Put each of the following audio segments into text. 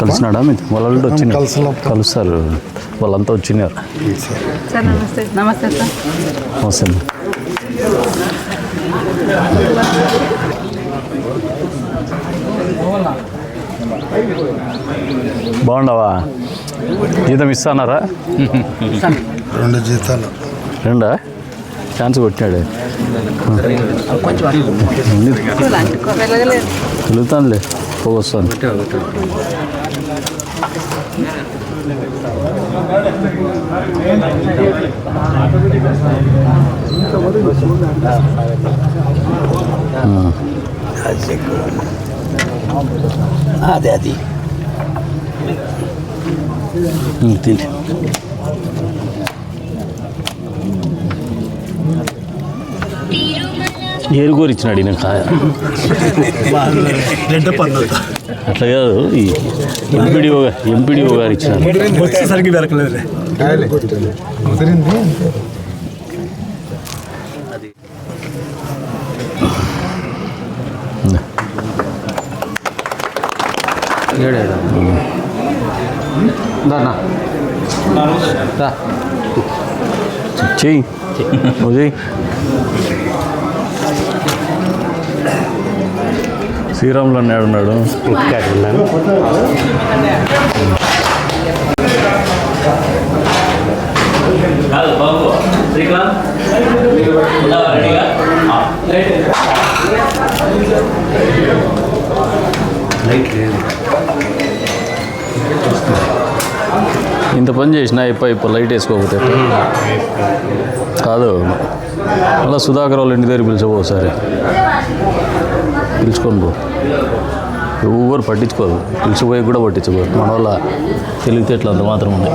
కలిసినాడా? మీ వాళ్ళు కలిసినప్పుడు. కలుస్తారు. వాళ్ళంతా వచ్చినారు. సార్ నమస్తే నమస్తే సార్ అవసరం బాగుండవా జీతం ఇస్తానారా రెండు జీతాలు. రెండా? ఛాన్స్ కొట్టినాడు. వెళ్తానులే పోగొస్తాను. అదే అది తిండి ఏరుగోరు ఇచ్చినాడు ఈయన కాయ రెండో పన్నెండు అట్లా కాదు ఈ ఎంపీడీఓ ఎంపీడీఓ గారు ఇచ్చినారు కుదిరింది చెయ్యి నువ్వు చెయ్యి శ్రీరాములు అన్నాడు ఉన్నాడు ఇంత పని చేసిన ఇప్పుడు ఇప్పుడు లైట్ వేసుకోకపోతే కాదు. మళ్ళీ సుధాకర్ వాళ్ళ ఇంటి దగ్గర పిలిచబో ఒకసారి. పిలుచుకొని పో. ఎవరు పట్టించుకోదు పిలిచిపోయి కూడా పట్టించుకోదు మన వల్ల తెలివితేటలు అంత మాత్రం ఉన్నాయి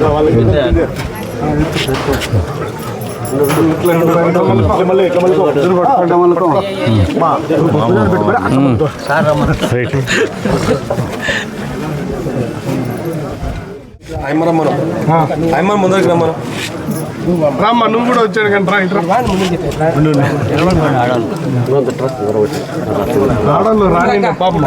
ఇక్కడ మన వాళ్ళు ఇంకా? రైట్. ఆయమ్మరా మనం ఆయమ్మ ముందరికి రమ్మను. రామ్మా నువ్వు కూడా వచ్చాడు కానీ రా ఇట్రా ఆడవాళ్ళు రాని పాపం.